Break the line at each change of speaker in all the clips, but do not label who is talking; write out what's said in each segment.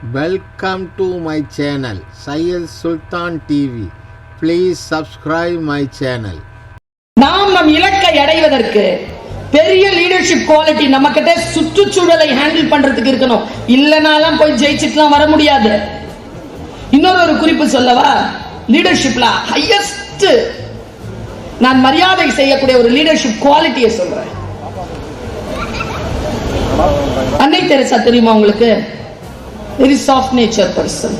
Welcome to my channel சையல் Sultan TV please subscribe my channel
நாம் நம் இலக்கை அடைவதற்கு பெரிய லீடர்ஷிப் குவாலிட்டி நம்ம கிட்ட சுற்றுச்சூழலை ஹேண்டில் பண்றதுக்கு இருக்கணும். இல்லைனாலாம் போய் ஜெயிச்சுட்டுலாம் வர முடியாது. இன்னொரு ஒரு குறிப்பு சொல்லவா? லீடர்ஷிப்ல ஹையஸ்ட் நான் மரியாதை செய்யக்கூடிய ஒரு லீடர்ஷிப் குவாலிட்டியை சொல்றேன். அன்னை தெரசா தெரியுமா உங்களுக்கு? வெரி சாஃப்ட் நேச்சர் பர்சன்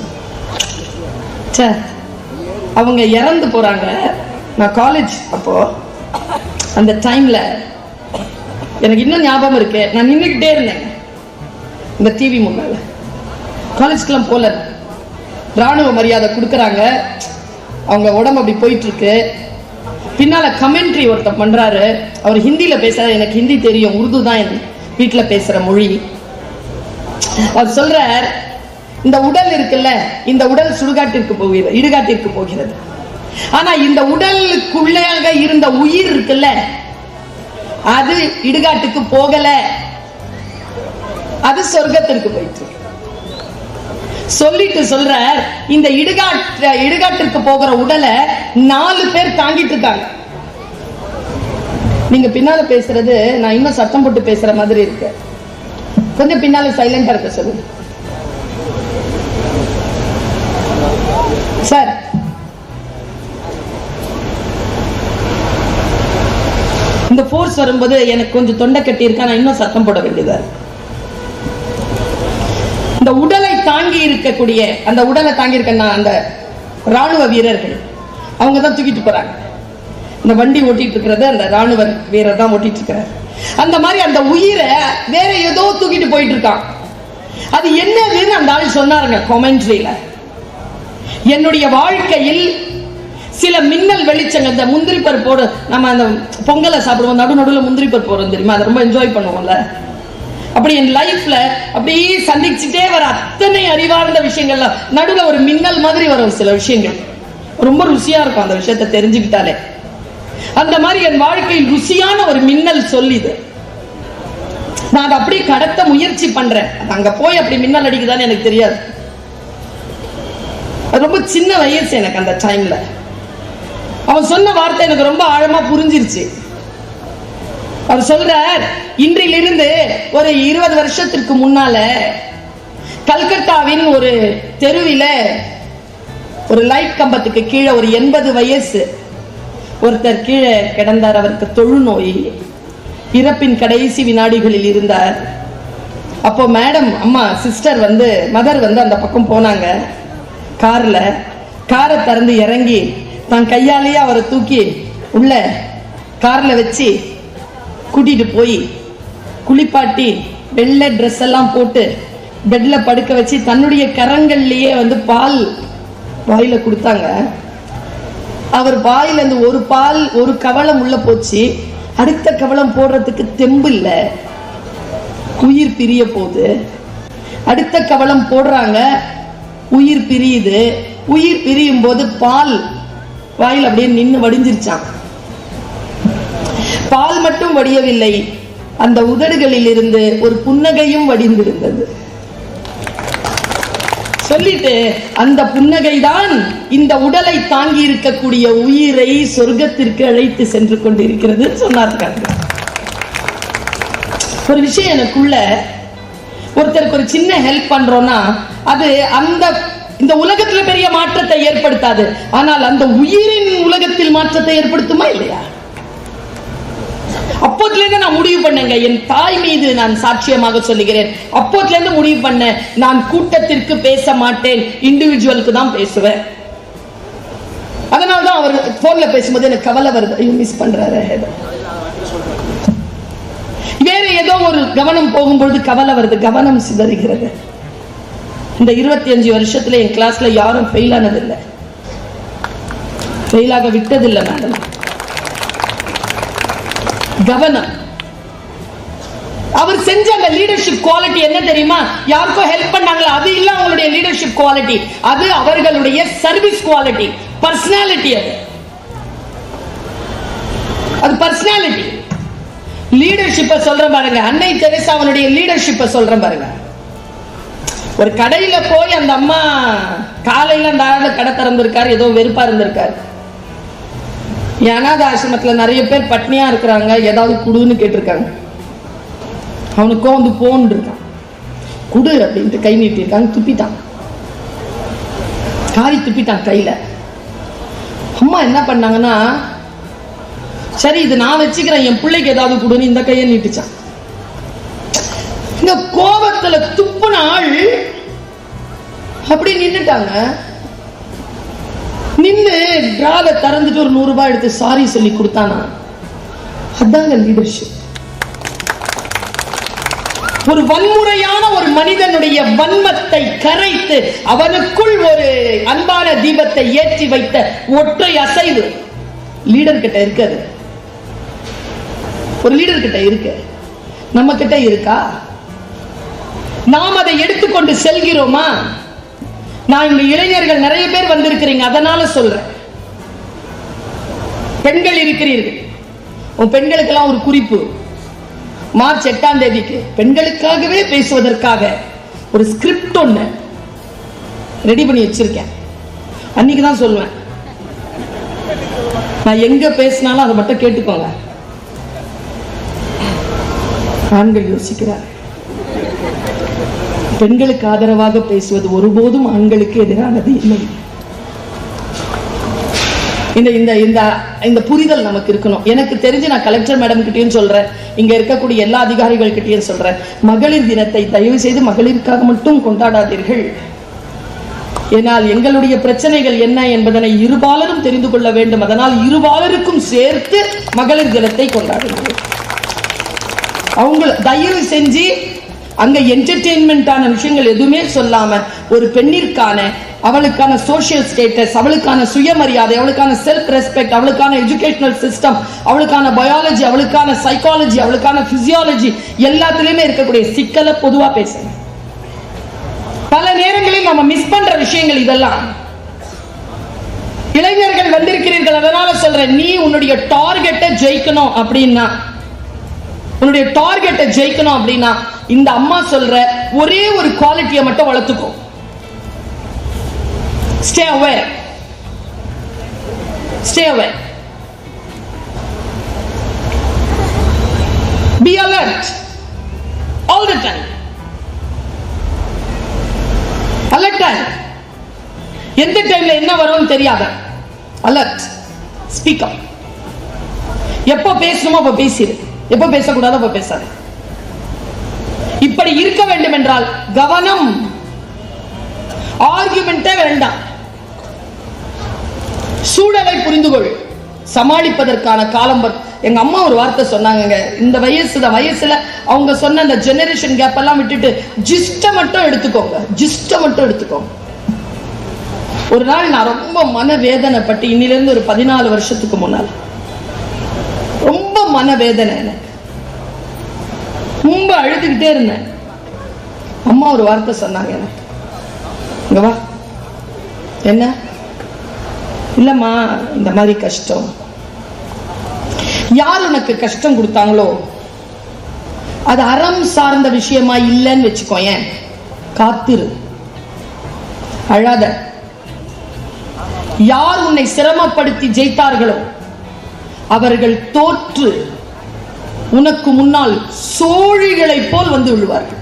அவங்க இறந்து போறாங்க. நான் காலேஜ் அப்போ அந்த டைம்ல எனக்கு இன்னும் ஞாபகம் இருக்கு. நான் நின்றுக்கிட்டே இருந்தேன். இந்த டிவி முன்னால. காலேஜ்க்கெல்லாம் போல. ராணுவ மரியாதை கொடுக்குறாங்க. அவங்க உடம்பு அப்படி போயிட்டு இருக்கு பின்னால கமெண்ட்ரி ஒருத்தர் பண்றாரு. அவர் ஹிந்தியில பேசுறாரு எனக்கு ஹிந்தி தெரியும். உருது தான் என் வீட்டில் பேசுற மொழி. அவர் சொல்றார் இந்த உடல் இருக்குல்ல இந்த உடல் சுடுகாட்டிற்கு போகிறது இடுகாட்டிற்கு போகிறது. ஆனா இந்த உடலுக்குள்ளாக இருந்த உயிர் இருக்குல்ல அது இடுகாட்டுக்கு போகல. அது சொர்க்கத்திற்கு போயிட்டு சொல்லிட்டு சொல்ற இந்த இடுகாட்டு இடுகாட்டிற்கு போகிற உடலை நாலு பேர் தாங்கிட்டு இருக்காங்க. நீங்க பின்னால பேசுறது நான் இன்னும் சத்தம் போட்டு பேசுற மாதிரி இருக்கு. கொஞ்சம் பின்னால சைலண்டா இருக்க சொல்லுங்க. சார். இந்த ஃபோர்ஸ் வரும்போது எனக்கு கொஞ்சம் தொண்டை கட்டி இருக்கா நான் இன்னும் சத்தம் போட வேண்டியதா இந்த உடலை தாங்கி இருக்கக்கூடிய அந்த உடலை தாங்கி இருக்க அந்த ராணுவ வீரர்கள் அவங்க தான் தூக்கிட்டு போறாங்க. இந்த வண்டி ஓட்டிட்டு இருக்கிறது அந்த ராணுவ வீரர் தான் ஓட்டிட்டு இருக்கிறார். அந்த மாதிரி அந்த உயிரை வேற ஏதோ தூக்கிட்டு போயிட்டு இருக்கான். அது என்னதுன்னு அந்த ஆள் சொன்னாருங்க கொமெண்ட்ரியில என்னுடைய வாழ்க்கையில் சில மின்னல் வெளிச்சங்கள் இந்த முந்திரி பருப்போடு நம்ம அந்த பொங்கலை சாப்பிடுவோம் நடு நடுவில் முந்திரி பருப்பு வரும் தெரியுமா? அதை ரொம்ப என்ஜாய் பண்ணுவோம்ல. அப்படி என் லைஃப்ல அப்படியே சந்திச்சுட்டே வர அத்தனை அறிவார்ந்த விஷயங்கள்ல நடுவில் ஒரு மின்னல் மாதிரி வரும் சில விஷயங்கள். ரொம்ப ருசியா இருக்கும் அந்த விஷயத்த தெரிஞ்சுக்கிட்டாலே. அந்த மாதிரி என் வாழ்க்கையில் ருசியான ஒரு மின்னல் சொல்லிது. நான் அதை அப்படியே கடத்த முயற்சி பண்றேன். அங்க போய் அப்படி மின்னல் அடிக்குதான்னு எனக்கு தெரியாது. அது ரொம்ப சின்ன வயசு எனக்கு அந்த டைம்ல அவன் சொன்ன வார்த்தை எனக்கு ரொம்ப ஆழமா புரிஞ்சிருச்சு. அவர் சொல்றார் இன்றிலிருந்து ஒரு இருபது வருஷத்திற்கு முன்னால கல்கத்தாவின் ஒரு தெருவில ஒரு லைட் கம்பத்துக்கு கீழே ஒரு எண்பது வயசு ஒருத்தர் கீழே கிடந்தார் அவருக்கு தொழுநோய். இறப்பின் கடைசி வினாடிகளில் இருந்தார். அப்போ மேடம் அம்மா சிஸ்டர் வந்து மதர் வந்து அந்த பக்கம் போனாங்க. கார்ல காரை திறந்து இறங்கி தான் கையாலேயே அவரை தூக்கி உள்ள கார்ல வச்சு கூட்டிட்டு போய் குளிப்பாட்டி வெள்ளை ட்ரெஸ் எல்லாம் போட்டு பெட்ல படுக்க வச்சு தன்னுடைய கரங்கள்லயே வந்து பால் வாயில கொடுத்தாங்க. அவர் வாயில இருந்து ஒரு பால் ஒரு கவளம் உள்ள போச்சு. அடுத்த கவளம் போடுறதுக்கு தெம்பு இல்லை. உயிர் பிரிய போகுது. அடுத்த கவளம் போடுறாங்க. உயிர் பிரியுது. உயிர் பிரியும் போது பால் வாயில் அப்படியே நின்னு வடிஞ்சிருச்சான் பால் மட்டும் வடியவில்லை. அந்த உதடுகளில் இருந்து ஒரு புன்னகையும் வடிந்திருந்தது. சொல்லிட்டு அந்த புன்னகை தான் இந்த உடலை தாங்கி இருக்கக்கூடிய உயிரை சொர்க்கத்திற்கு அழைத்து சென்று கொண்டிருக்கிறது சொன்னார்கள் ஒரு விஷயம் எனக்குள்ள ஒருத்தருக்கு ஒரு சின்ன ஹெல்ப் பண்றோம்னா அது அந்த இந்த உலகத்துல பெரிய மாற்றத்தை ஏற்படுத்தாது. ஆனால் அந்த உயிரின் உலகத்தில் மாற்றத்தை ஏற்படுத்துமா இல்லையா? அப்போத்துல இருந்து நான் முடிவு பண்ணுங்க. என் தாய் மீது நான் சாட்சியமாக சொல்லுகிறேன். அப்போத்துல இருந்து முடிவு பண்ண நான் கூட்டத்திற்கு பேச மாட்டேன். இண்டிவிஜுவலுக்கு தான் பேசுவேன். அதனால தான் அவர் போன்ல பேசும்போது எனக்கு கவலை வருது. ஐயோ மிஸ் பண்றாரு. வேற ஏதோ ஒரு கவனம் போகும்பொழுது கவலை வருது. கவனம் சிதறுகிறது. இந்த இருபத்தி அஞ்சு வருஷத்துல என் கிளாஸ்ல யாரும் ஃபெயில் ஆனதில்லை. ஃபெயிலாக விட்டதில்லை மேடம் கவனம் அவர் செஞ்ச அந்த லீடர்ஷிப் குவாலிட்டி என்ன தெரியுமா? யாருக்கோ ஹெல்ப் பண்ணாங்களா? அது இல்ல அவங்களுடைய லீடர்ஷிப் குவாலிட்டி அது அவர்களுடைய சர்வீஸ் குவாலிட்டி பர்சனாலிட்டி அது. அது பர்சனாலிட்டி லீடர்ஷிப்பை சொல்றேன் பாருங்க. அன்னை தெரேசா அவனுடைய லீடர்ஷிப்பை சொல்றேன் பாருங்க. ஒரு கடையில போய் அந்த அம்மா காலையில அந்த ஆளு கடை திறந்திருக்காரு ஏதோ வெறுப்பா இருந்திருக்காரு. என் அனாத ஆசிரமத்துல நிறைய பேர் பட்னியா இருக்கிறாங்க ஏதாவது குடுன்னு கேட்டிருக்காங்க. அவனுக்கும் வந்து போன் இருக்கான். குடு அப்படின்ட்டு கை நீட்டிருக்காங்க துப்பிட்டான். காரி துப்பிட்டான் கையில. அம்மா என்ன பண்ணாங்கன்னா சரி இது நான் வச்சுக்கிறேன் என் பிள்ளைக்கு ஏதாவது கொடுன்னு இந்த கையை நீட்டுச்சான். இந்த கோபத்துல துப்பி அப்படி நின்றுட்டாங்க நின்று டிராவை திறந்துட்டு ஒரு நூறு ரூபாய் எடுத்து சாரி சொல்லி கொடுத்தானா. அதாங்க லீடர்ஷிப் ஒரு வன்முறையான ஒரு மனிதனுடைய வன்மத்தை கரைத்து அவனுக்குள் ஒரு அன்பான தீபத்தை ஏற்றி வைத்த ஒற்றை அசைவு. லீடர் கிட்ட இருக்காது ஒரு லீடர் கிட்ட இருக்கு. நம்ம கிட்ட இருக்கா? நாம் அதை எடுத்துக்கொண்டு செல்கிறோமா? நான் இங்க இளைஞர்கள் நிறைய பேர் வந்திருக்கிறீங்க அதனால சொல்றேன். பெண்கள் இருக்கிறீர்கள். உன் பெண்களுக்கெல்லாம் ஒரு குறிப்பு. மார்ச் எட்டாம் தேதிக்கு பெண்களுக்காகவே பேசுவதற்காக ஒரு ஸ்கிரிப்ட் ஒண்ணு ரெடி பண்ணி வச்சிருக்கேன். அன்னைக்கு தான் சொல்லுவேன். நான் எங்க பேசினாலும் அதை மட்டும் கேட்டுக்கோங்க. ஆண்கள் யோசிக்கிறார் பெண்களுக்கு ஆதரவாக பேசுவது ஒருபோதும் ஆண்களுக்கு எதிரானது இல்லை. இந்த இந்த இந்த இந்த புரிதல் நமக்கு இருக்கணும். எனக்கு தெரிஞ்சு நான் கலெக்டர் மேடம் கிட்டேயும் சொல்றேன். இங்க இருக்கக்கூடிய எல்லா அதிகாரிகள் கிட்டயும் சொல்றேன். மகளிர் தினத்தை தயவு செய்து மகளிருக்காக மட்டும் கொண்டாடாதீர்கள். ஏனால் எங்களுடைய பிரச்சனைகள் என்ன என்பதனை இருபாலரும் தெரிந்து கொள்ள வேண்டும். அதனால் இருபாலருக்கும் சேர்த்து மகளிர் தினத்தை கொண்டாடுங்கள். அவங்க தயவு செஞ்சு அங்க என்டர்டெயின்மெண்டான விஷயங்கள் எதுவுமே சொல்லாம ஒரு பெண்ணிற்கான அவளுக்கான சோஷியல் ஸ்டேட்டஸ் அவளுக்கான சுயமரியாதை அவளுக்கான செல்ஃப் ரெஸ்பெக்ட் அவளுக்கான எஜுகேஷனல் சிஸ்டம் அவளுக்கான பயாலஜி அவளுக்கான சைக்காலஜி அவளுக்கான பிசியாலஜி எல்லாத்துலயுமே இருக்கக்கூடிய சிக்கலை பொதுவா பேசுங்க பல நேரங்களில் நம்ம மிஸ் பண்ற விஷயங்கள் இதெல்லாம். இளைஞர்கள் வந்திருக்கிறீர்கள் அதனால சொல்றேன் நீ உன்னுடைய டார்கெட்டை ஜெயிக்கணும் அப்படின்னா உன்னுடைய டார்கெட்டை ஜெயிக்கணும் அப்படின்னா இந்த அம்மா சொல்ற ஒரே ஒரு குவாலிட்டியை மட்டும் வளர்த்துக்கும் stay aware stay aware. Be alert all the time alert எந்த டைம்ல என்ன வரும்னு தெரியாத. அலர்ட் ஸ்பீக் அப் எப்போ பேசணுமோ அப்போ பேசிடு எப்ப பேசக்கூடாது அப்போ பேசாது. இப்படி இருக்க வேண்டும் என்றால் கவனம். ஆர்குமெண்டே வேண்டாம். சூழலை புரிந்து கொள் சமாளிப்பதற்கான காலம் எங்க அம்மா ஒரு வார்த்தை சொன்னாங்க இந்த வயசுல வயசுல அவங்க சொன்ன அந்த ஜெனரேஷன் கேப் எல்லாம் விட்டுட்டு ஜிஸ்ட மட்டும் எடுத்துக்கோங்க. ஜிஸ்ட மட்டும் எடுத்துக்கோங்க. ஒரு நாள் நான் ரொம்ப மனவேதனைப்பட்டு இன்னிலிருந்து ஒரு பதினாலு வருஷத்துக்கு முன்னால் ரொம்ப மனவேதனை எனக்கு. ரொம்ப அழுதுகிட்டே இருந்தேன். அம்மா ஒரு வார்த்தை சொன்னாங்க எனக்கு. வா. என்ன? இல்லம்மா இந்த மாதிரி கஷ்டம். யார் உனக்கு கஷ்டம் கொடுத்தாங்களோ? அது அறம் சார்ந்த விஷயமா இல்லைன்னு வச்சுக்கோ ஏன் காத்திரு. அழாத. யார் உன்னை சிரமப்படுத்தி ஜெயித்தார்களோ? அவர்கள் தோற்று உனக்கு முன்னால் சோழிகளைப் போல் வந்து விழுவார்கள்.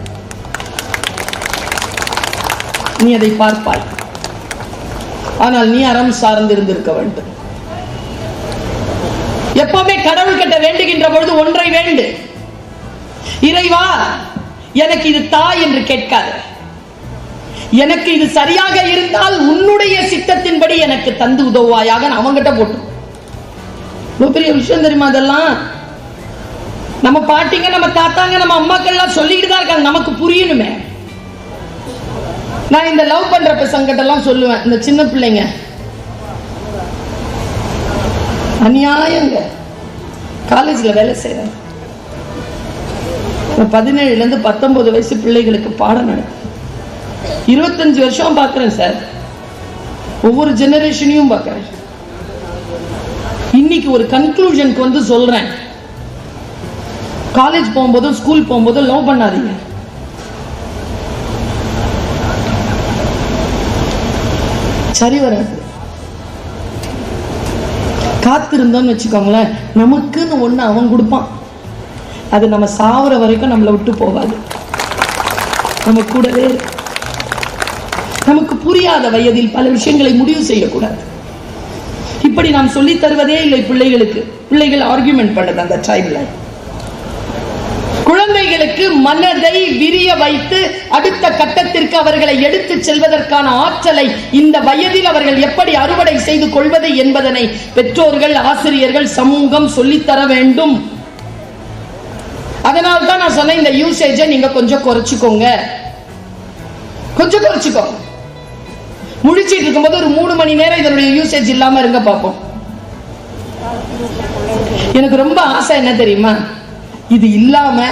நீ அதை பார்ப்பாய். ஆனால் நீ அறம் சார்ந்து இருந்திருக்க வேண்டும். எப்பவுமே கடவுள் கிட்ட வேண்டுகின்ற பொழுது ஒன்றை வேண்டு. இறைவா எனக்கு இது தா என்று கேட்காது. எனக்கு இது சரியாக இருந்தால் உன்னுடைய சித்தத்தின்படி எனக்கு தந்து உதவுவாயாக நான் அவங்கிட்ட போட்டு ரொம்ப பெரிய விஷயம் தெரியுமா அதெல்லாம் நம்ம பாட்டிங்க நம்ம தாத்தாங்க நம்ம அம்மாக்கள்லாம் சொல்லிக்கிட்டு தான் இருக்காங்க. நமக்கு புரியணுமே. நான் இந்த லவ் பண்ற பசங்கிட்ட எல்லாம் சொல்லுவேன். இந்த சின்ன பிள்ளைங்க. அநியாயங்க. காலேஜ்ல வேலை செய்யறேன் பதினேழுல இருந்து பத்தொன்பது வயசு பிள்ளைகளுக்கு பாடம் நடக்கும் இருபத்தஞ்சு வருஷம் பார்க்குறேன் சார். ஒவ்வொரு ஜெனரேஷனையும் பார்க்குறேன். இன்னைக்கு ஒரு கன்க்ளூஷனுக்கு வந்து சொல்றேன். காலேஜ் போகும்போதும் ஸ்கூல் போகும்போதும் லவ் பண்ணாதீங்க. சரி வராது காத்திருந்தோம்னு வச்சுக்கோங்களேன். நமக்குன்னு ஒன்று அவன் கொடுப்பான். அது நம்ம சாவர வரைக்கும் நம்மளை விட்டு போகாது. நம்ம கூடவே நமக்கு புரியாத வயதில் பல விஷயங்களை முடிவு செய்யக்கூடாது. இப்படி நாம் சொல்லி தருவதே இல்லை பிள்ளைகளுக்கு. பிள்ளைகள் ஆர்கியூமெண்ட் பண்ணுது அந்த டைம்ல குழந்தைகளுக்கு மனதை விரிய வைத்து அடுத்த கட்டத்திற்கு அவர்களை எடுத்து செல்வதற்கான ஆற்றலை இந்த வயதில் அவர்கள் எப்படி அறுவடை செய்து கொள்வது என்பதனை பெற்றோர்கள் ஆசிரியர்கள் சமூகம் சொல்லித்தர வேண்டும். அதனால்தான் நான் சொன்னேன் இந்த யூசேஜை நீங்க கொஞ்சம் குறைச்சிக்கோங்க. கொஞ்சம் குறைச்சிக்கோங்க. முழிச்சிட்டு இருக்கும்போது ஒரு மூணு மணி நேரம் இதனுடைய யூசேஜ் இல்லாம இருங்க பார்ப்போம். எனக்கு ரொம்ப ஆசை என்ன தெரியுமா? இது இல்லாம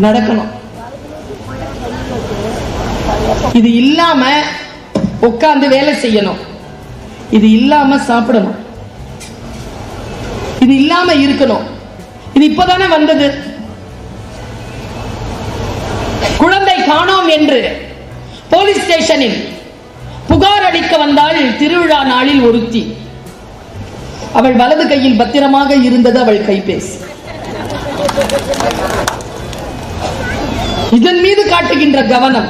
நடக்கணும். இது இல்லாம உட்கார்ந்து வேலை செய்யணும். இது இல்லாம சாப்பிடணும். இது இல்லாம இருக்கணும். இது இப்பதானே வந்தது. குழந்தை காணோம் என்று போலீஸ் ஸ்டேஷனில் புகார் அளிக்க வந்தாள் திருவிழா நாளில் ஒருத்தி. அவள் வலது கையில் பத்திரமாக இருந்தது அவள் கைபேசி. இதன் மீது காட்டுகின்ற கவனம்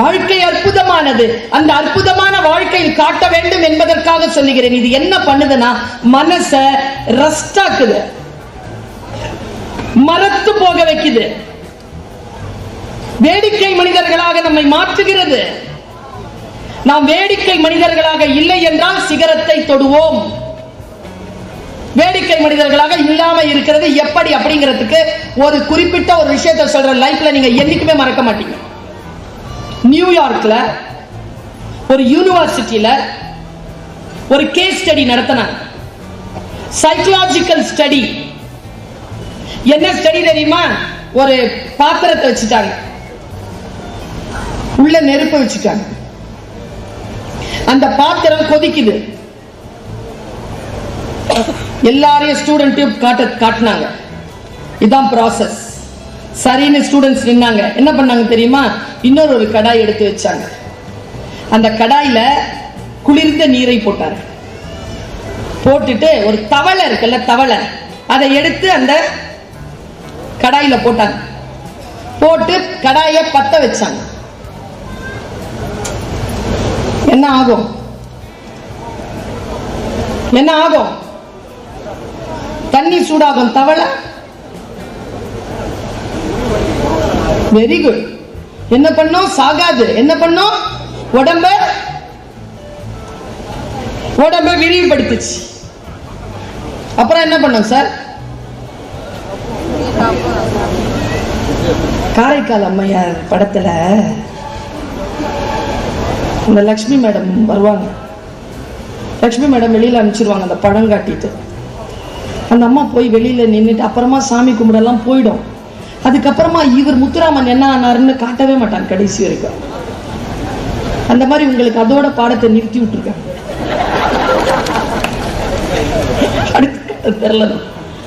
வாழ்க்கை அற்புதமானது. அந்த அற்புதமான வாழ்க்கையில் காட்ட வேண்டும் என்பதற்காக சொல்லுகிறேன். இது என்ன பண்ணுதுன்னா மனச ரஸ்டாக்குது மரத்து போக வைக்குது. வேடிக்கை மனிதர்களாக நம்மை மாற்றுகிறது. நாம் வேடிக்கை மனிதர்களாக இல்லை என்றால் சிகரத்தை தொடுவோம். வேடிக்கை மனிதர்களாக இல்லாம இருக்கிறது எப்படி அப்படிங்கிறதுக்கு ஒரு குறிப்பிட்ட ஒரு விஷயத்தை சொல்ற லைஃப்ல நீங்க என்னைக்குமே மறக்க மாட்டீங்க. நியூயார்க்ல ஒரு யூனிவர்சிட்டியில ஒரு கேஸ் ஸ்டடி நடத்தினாங்க. சைக்கலாஜிக்கல் ஸ்டடி என்ன ஸ்டடி தெரியுமா? ஒரு பாத்திரத்தை வச்சுட்டாங்க. உள்ள நெருப்பு வச்சுட்டாங்க. அந்த பாத்திரம் கொதிக்குது. எல்லாரையும் ஸ்டூடெண்ட்டையும் காட்ட காட்டினாங்க. இதான் ப்ராசஸ் சரின்னு ஸ்டூடெண்ட்ஸ் நின்னாங்க. என்ன பண்ணாங்க தெரியுமா? இன்னொரு ஒரு கடாய் எடுத்து வச்சாங்க. அந்த கடாயில குளிர்ந்த நீரை போட்டாங்க. போட்டுட்டு ஒரு தவளை இருக்குல்ல தவளை. அதை எடுத்து அந்த கடாயில போட்டாங்க. போட்டு கடாயை பத்த வச்சாங்க. என்ன ஆகும்? என்ன ஆகும்? தண்ணி சூடாகும் தவளை? வெரி குட் என்ன பண்ணும்? சாகாது. என்ன பண்ணும்? உடம்ப உடம்ப விரிவுபடுத்துச்சு. அப்புறம் என்ன பண்ணும் சார் காரைக்கால் அம்மையார் படத்துல இந்த லக்ஷ்மி மேடம் வருவாங்க. லக்ஷ்மி மேடம் வெளியில் அனுப்பிச்சிருவாங்க அந்த படம் காட்டிட்டு. அந்த அம்மா போய் வெளியில் நின்றுட்டு அப்புறமா சாமி கும்பிடெல்லாம் போயிடும். அதுக்கப்புறமா இவர் முத்துராமன் என்ன ஆனாருன்னு காட்டவே மாட்டான் கடைசி வரைக்கும். அந்த மாதிரி உங்களுக்கு அதோட பாடத்தை நிறுத்தி விட்டுருக்காங்க அடுத்து தெரியல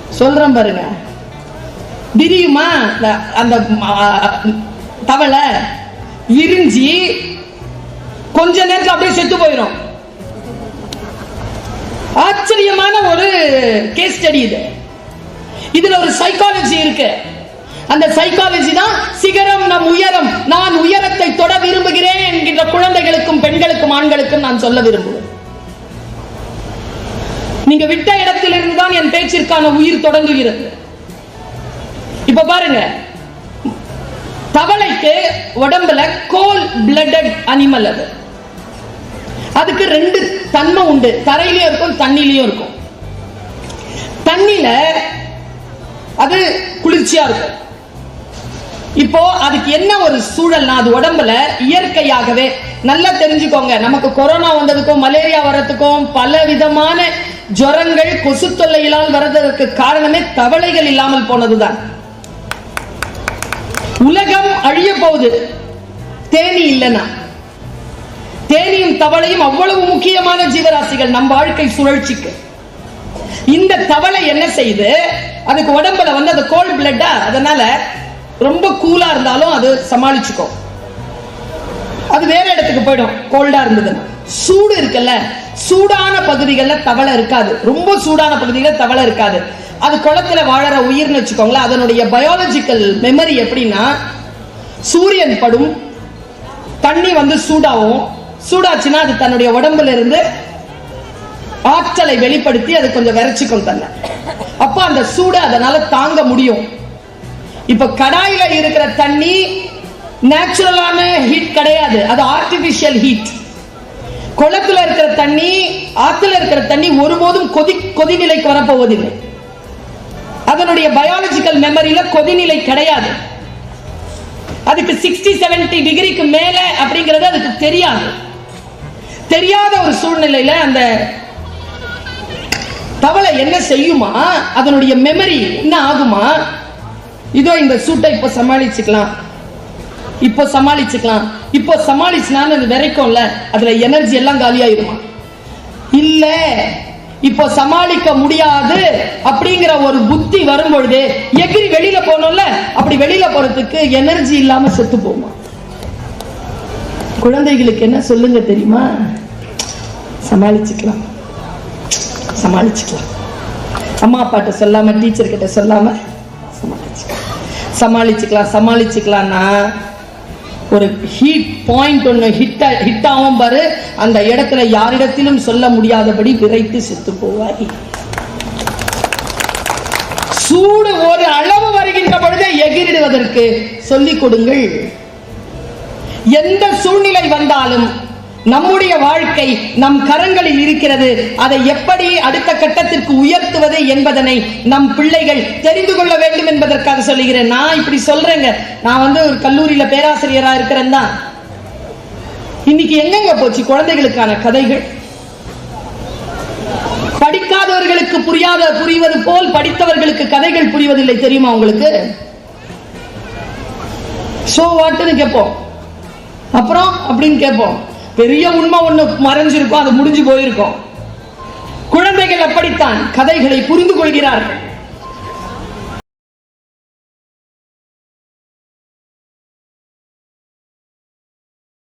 சொல்றேன் பாருங்க. விரியுமா அந்த- அந்த தவளை விரிஞ்சி கொஞ்ச நேரத்தில் அப்படியே செத்து போயிடும் ஆச்சரியமான ஒரு கேஸ் ஸ்டடி இது. இதுல ஒரு சைக்காலஜி இருக்கு. அந்த சைக்காலஜி தான் சிகரம் நம் உயரம் நான் உயரத்தை தொட விரும்புகிறேன் என்கின்ற குழந்தைகளுக்கும் பெண்களுக்கும் ஆண்களுக்கும் நான் சொல்ல விரும்புவேன். நீங்க விட்ட இடத்திலிருந்து தான் என் பேச்சிற்கான உயிர் தொடங்குகிறது. இப்ப பாருங்க. தவளைக்கு உடம்புல கோல் பிளட்டட் அனிமல் அது. அதுக்கு ரெண்டு தன்மை உண்டு. தரையிலயும் இருக்கும் தண்ணிலையும் இருக்கும். தண்ணில அது குளிர்ச்சியா இருக்கும். இப்போ அதுக்கு என்ன ஒரு சூழல்னா அது உடம்புல இயற்கையாகவே நல்லா தெரிஞ்சுக்கோங்க. நமக்கு கொரோனா வந்ததுக்கும் மலேரியா வர்றதுக்கும் பல விதமான ஜுரங்கள் கொசு தொல்லையினால் வர்றதற்கு காரணமே தவளைகள் இல்லாமல் போனதுதான். உலகம் அழிய போகுது. தேனி இல்லைன்னா. தவளையும் அவ்வளவு முக்கியமான ஜீவராசிகள் நம் வாழ்க்கை சுழற்சிக்கு. இந்த தவளை என்ன செய்து அதுக்கு உடம்புல வந்து அது கோல்ட் பிளட்டா அதனால ரொம்ப கூலா இருந்தாலும் அது சமாளிச்சுக்கும். அது வேற இடத்துக்கு போயிடும் கோல்டா இருந்ததுன்னா. சூடு இருக்குல்ல சூடான பகுதிகளில் தவளை இருக்காது. ரொம்ப சூடான பகுதிகளில் தவளை இருக்காது. அது குளத்துல வாழற உயிர்னு வச்சுக்கோங்களேன் அதனுடைய பயாலஜிக்கல் மெமரி எப்படின்னா சூரியன் படும் தண்ணி வந்து சூடாகும் சூடாச்சுன்னா அது தன்னுடைய உடம்புல இருந்து ஆற்றலை வெளிப்படுத்தி அது கொஞ்சம் விரைச்சிக்கும் தன்னை. அப்போ அந்த சூடு அதனால தாங்க முடியும். இப்ப கடாயில இருக்கிற தண்ணி நேச்சுரலான ஹீட் கிடையாது. அது ஆர்டிபிஷியல் ஹீட் குளத்துல இருக்கிற தண்ணி ஆத்துல இருக்கிற தண்ணி ஒருபோதும் கொதி கொதிநிலைக்கு வரப்போவதில்லை. அதனுடைய பயாலஜிக்கல் மெமரியில கொதிநிலை கிடையாது. அதுக்கு சிக்ஸ்டி 70 டிகிரிக்கு மேல அப்படிங்கிறது அதுக்கு தெரியாது. தெரியாத ஒரு சூழ்நிலையில அந்த தவளை என்ன செய்யுமா? அதனுடைய மெமரி என்ன ஆகுமா? இதோ இந்த சூட்டை இப்போ சமாளிச்சுக்கலாம். இப்போ சமாளிச்சுக்கலாம். இப்போ சமாளிச்சுனான்னு அது விரைக்கும்ல. அதுல எனர்ஜி எல்லாம் காலியாயிருமா? இல்ல. இப்போ சமாளிக்க முடியாது அப்படிங்கிற ஒரு புத்தி வரும் பொழுது எகிரி வெளியில போனோம்ல அப்படி வெளியில போறதுக்கு எனர்ஜி இல்லாம செத்து போமா குழந்தைகளுக்கு என்ன சொல்லுங்க தெரியுமா? சமாளிச்சுக்கலாம். சமாளிச்சுக்கலாம். அம்மா அப்பாட்ட சொல்லாம டீச்சர் கிட்ட சொல்லாம சமாளிச்சுக்கலாம். சமாளிச்சுக்கலாம் சமாளிச்சுக்கலாம்னா ஒரு ஹீட் பாயிண்ட் ஒன்று ஹிட் ஹிட் ஆகும் பாரு. அந்த இடத்துல யாரிடத்திலும் சொல்ல முடியாதபடி விரைத்து செத்து போவாய். சூடு ஒரு அளவு வருகின்ற பொழுதே எகிரிடுவதற்கு சொல்லிக் கொடுங்கள். எந்த சூழ்நிலை வந்தாலும் நம்முடைய வாழ்க்கை நம் கரங்களில் இருக்கிறது. அதை எப்படி அடுத்த கட்டத்திற்கு உயர்த்துவது என்பதனை நம் பிள்ளைகள் தெரிந்து கொள்ள வேண்டும் என்பதற்காக சொல்லுகிறேன். நான் இப்படி சொல்றேங்க. நான் வந்து ஒரு கல்லூரியில பேராசிரியரா இருக்கிறேன் தான் இன்னைக்கு எங்கெங்க போச்சு குழந்தைகளுக்கான கதைகள்? படிக்காதவர்களுக்கு புரியாத புரிவது போல் படித்தவர்களுக்கு கதைகள் புரிவதில்லை தெரியுமா உங்களுக்கு? சோ வாட்டுன்னு கேட்போம். அப்புறம் அப்படின்னு கேட்போம். பெரிய உண்மை ஒண்ணு மறைஞ்சிருக்கும் அது முடிஞ்சு போயிருக்கும் குழந்தைகள் அப்படித்தான் கதைகளை புரிந்து கொள்கிறார்கள்.